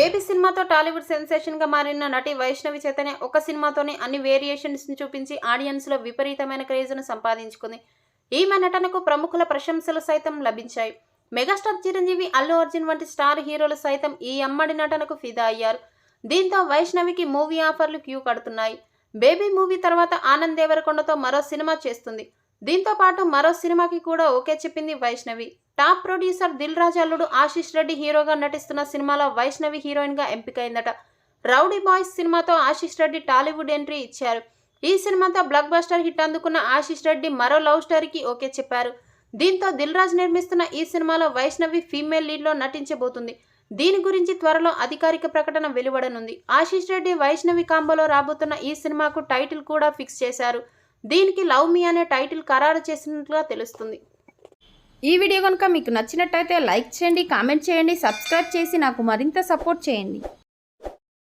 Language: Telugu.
బేబీ సినిమాతో టాలీవుడ్ సెన్సేషన్గా మారిన నటి వైష్ణవి చైతన్య ఒక సినిమాతోనే అన్ని వేరియేషన్స్ని చూపించి ఆడియన్స్లో విపరీతమైన క్రేజ్ను సంపాదించుకుంది. ఈమె నటనకు ప్రముఖుల ప్రశంసలు సైతం లభించాయి. మెగాస్టార్ చిరంజీవి అల్లు అర్జున్ వంటి స్టార్ హీరోలు సైతం ఈ అమ్మడి నటనకు ఫిదా అయ్యారు. దీంతో వైష్ణవికి మూవీ ఆఫర్లు క్యూ కడుతున్నాయి. బేబీ మూవీ తర్వాత ఆనంద్ దేవరకొండతో మరో సినిమా చేస్తుంది. దీంతో పాటు మరో సినిమాకి కూడా ఓకే చెప్పింది వైష్ణవి. టాప్ ప్రొడ్యూసర్ దిల్ రాజ్ అల్లుడు ఆశీష్ రెడ్డి హీరోగా నటిస్తున్న సినిమాలో వైష్ణవి హీరోయిన్గా ఎంపికైందట. రౌడీ బాయ్స్ సినిమాతో ఆశీష్ రెడ్డి టాలీవుడ్ ఎంట్రీ ఇచ్చారు. ఈ సినిమాతో బ్లాక్ బస్టర్ హిట్ అందుకున్న ఆశిష్ రెడ్డి మరో లవ్ స్టోరీకి ఓకే చెప్పారు. దీంతో దిల్ రాజు నిర్మిస్తున్న ఈ సినిమాలో వైష్ణవి ఫీమేల్ లీడ్లో నటించబోతుంది. దీని గురించి త్వరలో అధికారిక ప్రకటన వెలువడనుంది. ఆశీష్ రెడ్డి వైష్ణవి కాంబోలో రాబోతున్న ఈ సినిమాకు టైటిల్ కూడా ఫిక్స్ చేశారు. దీనికి లవ్ మీ అనే టైటిల్ ఖరారు చేసినట్లుగా తెలుస్తుంది. ఈ వీడియో కనుక మీకు నచ్చినట్టయితే లైక్ చేయండి కామెంట్ చేయండి సబ్స్క్రైబ్ చేసి నాకు మరింత సపోర్ట్ చేయండి.